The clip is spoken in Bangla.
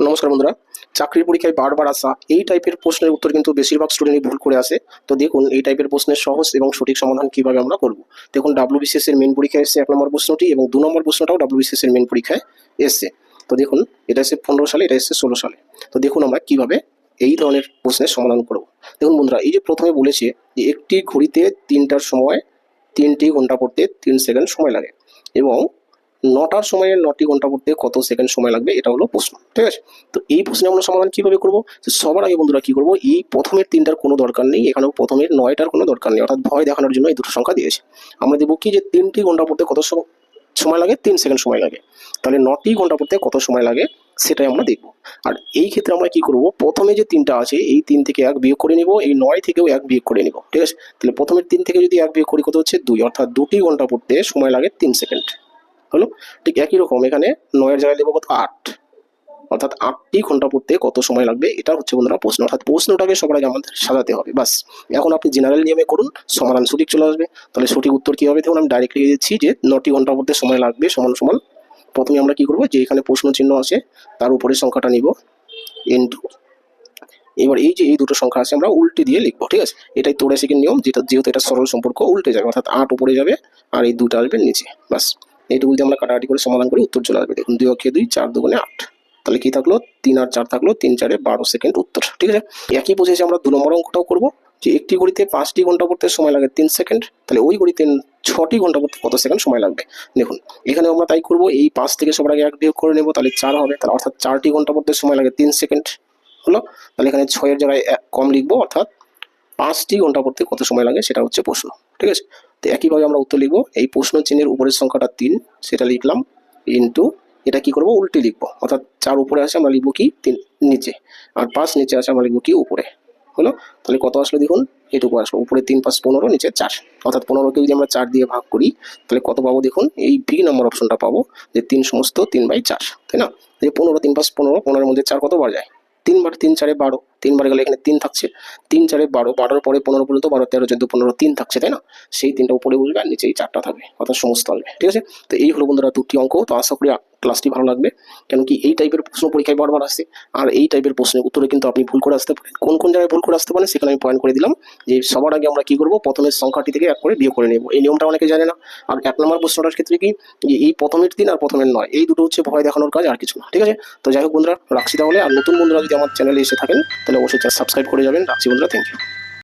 নমস্কার বন্ধুরা। চাকরির পরীক্ষায় বারবার আসা, এই টাইপের প্রশ্নের উত্তর কিন্তু বেশিরভাগ স্টুডেন্টই ভুল করে আসে। তো দেখুন, এই টাইপের প্রশ্নের সহজ এবং সঠিক সমাধান কীভাবে আমরা করব? দেখুন ডাব্লিউবিসিএস এর মেন পরীক্ষায় এসেছে এক নম্বর প্রশ্নটি এবং দু নম্বর প্রশ্নটাও ডাব্লিউবিসিএস এর মেন পরীক্ষায় এসেছে। তো দেখুন, এটা এসেছে পনেরো সালে, এটা এসেছে ষোলো সালে। তো দেখুন আমরা কীভাবে এই ধরনের প্রশ্নের সমাধান করব। দেখুন বন্ধুরা, এই যে প্রথমে বলেছে যে একটি ঘড়িতে তিনটার সময় তিনটি ঘণ্টা পড়তে তিন সেকেন্ড সময় লাগে এবং নটার সময়ে নটি ঘণ্টা পড়তে কত সেকেন্ড সময় লাগবে, এটা হলো প্রশ্ন, ঠিক আছে? তো এই প্রশ্নে আমরা সমাধান কীভাবে করব? সবার আগে বন্ধুরা কি করব? এই প্রথমের তিনটার কোনো দরকার নেই, এখানেও প্রথমের নয়টার কোনো দরকার নেই, অর্থাৎ ভয় দেখানোর জন্য এই দুটো সংখ্যা দিয়েছে। আমরা দেবো কি যে তিনটি ঘণ্টা পড়তে কত সম- সময় লাগে? তিন সেকেন্ড সময় লাগে। তাহলে নটি ঘণ্টা পড়তে কত সময় লাগে? সেটাই আমরা দেখব। আর এই ক্ষেত্রে আমরা কি করব? প্রথমে যে তিনটা আছে, এই তিন থেকে এক বিয়োগ করে নিব, এই নয় থেকেও এক বিয়োগ করে নিব, ঠিক আছে? তাহলে প্রথমের তিন থেকে যদি এক বিয়োগ করি, কত হচ্ছে? দুই, অর্থাৎ দুটি ঘণ্টা পড়তে সময় লাগে তিন সেকেন্ড হলো, ঠিক একই রকম এখানে নয়ের জায়গায় দেবো কত আট। অর্থাৎ আটটি ঘণ্টা পড়তে কত সময় লাগবে, এটা হচ্ছে বন্ধুরা প্রশ্ন। অর্থাৎ প্রশ্নটাকে সবার আগে আমাদের সাজাতে হবে বাস এখন আপনি জেনারেল নিয়মে করুন, সমাধান সঠিক চলে আসবে। তাহলে সঠিক উত্তর কী হবে? দেখুন, আমি ডাইরেক্ট লিখে দিচ্ছি যে নটি ঘণ্টা পড়তে সময় লাগবে, সমান সমান। প্রথমে আমরা কি করব? যে এখানে প্রশ্ন চিহ্ন আছে, তার উপরে সংখ্যাটা নিব ইন্টু এবার এই যে এই দুটো সংখ্যা আছে, আমরা উল্টে দিয়ে লিখব, ঠিক আছে? এটাই তোড়াশিকের নিয়ম, যেটা যেহেতু এটা সরল সম্পর্ক, উল্টে যাবে। অর্থাৎ আট উপরে যাবে, আর এই দুটো আসবে নিচে বাস এইটুকু আমরা কাটাকাটি করে সমাধান করি, উত্তর চলে আসবে। দেখুন, দুই অক্ষে দুই, চার দুগুণে আট। তাহলে কি থাকল? তিন আর চার থাকল, তিন চারে বারো সেকেন্ড উত্তর, ঠিক আছে? একই বুঝেছি আমরা দু নম্বর অঙ্কটাও করব, যে একটি ঘড়িতে পাঁচটি ঘণ্টা পড়তে সময় লাগে তিন সেকেন্ড, তাহলে ওই ঘড়িতে ছটি ঘণ্টা পড়তে কত সেকেন্ড সময় লাগবে? দেখুন এখানে আমরা তাই করব, এই পাঁচ থেকে সবার আগে এক বিয়োগ করে নেব, তাহলে চার হবে, তাহলে অর্থাৎ চারটি ঘণ্টা পড়তে সময় লাগে তিন সেকেন্ড, হলো? তাহলে এখানে ছয়ের জায়গায় কম লিখব, অর্থাৎ পাঁচটি ঘণ্টা পড়তে কত সময় লাগে সেটা হচ্ছে প্রশ্ন, ঠিক আছে? তো একইভাবে আমরা উত্তর লিখব, এই প্রশ্ন চিহ্নের উপরের সংখ্যাটা তিন, সেটা লিখলাম ইন্টু এটা কি করব? উল্টে লিখব, অর্থাৎ চার উপরে আছে আমরা লিখব কি? তিন, নিচে, আর পাঁচ নিচে আছে আমরা লিখব কি? উপরে, হলো? তাহলে কত আসলো দেখুন? এটুকু আসলো, উপরে তিন, পাঁচ, পনেরো, নিচে চার, অর্থাৎ পনেরোকে যদি আমরা চার দিয়ে ভাগ করি, তাহলে কত পাবো দেখুন? এই ভি নম্বর অপশনটা পাবো, যে তিন সমস্ত তিন বাই চার, তাই না? এই পনেরো, তিন, পাঁচ, পনেরো, পনেরোর মধ্যে চার কত বার যায়? তিনবার তিন, চারে বারো তিনবার গেলে এখানে তিন থাকছে। তিন, চারে বারো, বারোর পরে পনেরো পর্যন্ত, বারো, তেরো, চোদ্দ, পনেরো, তিন থাকছে, তাই না? সেই তিনটা উপরে বসবে আর নিচেই চারটা থাকবে, অর্থাৎ সমস্ত আসবে, ঠিক আছে? তো এই হলো বন্ধুরা দুটি অঙ্ক, তো আশা করি ক্লাসটি ভালো লাগবে। কেন কি এই টাইপের প্রশ্ন পরীক্ষায় বারবার আসছে আর এই টাইপের প্রশ্নের উত্তরে কিন্তু আপনি ভুল করে আসতে পারেন। কোন কোন জায়গায় ভুল করে আসতে পারেন সেখানে আমি পয়েন্ট করে দিলাম যে সবার আগে আমরা কি করব? প্রথমের সংখ্যাটি থেকে এক করে বিয়োগ করে নেব। এই নিয়মটা অনেকে জানে না। আর এক নম্বর প্রশ্নটার ক্ষেত্রে কি? যে এই প্রথমের দিন আর প্রথমের নয়। এই দুটো হচ্ছে ভয় দেখানোর কাজ, আর কিছু না। ঠিক আছে? তো যাই হোক বন্ধুরা, রাখছি তাহলে। আর নতুন বন্ধুরা যদি আমার চ্যানেলে এসে থাকেন, তাহলে অবশ্যই সাবস্ক্রাইব করে যাবেন। রাখছি বন্ধুরা থ্যাংক ইউ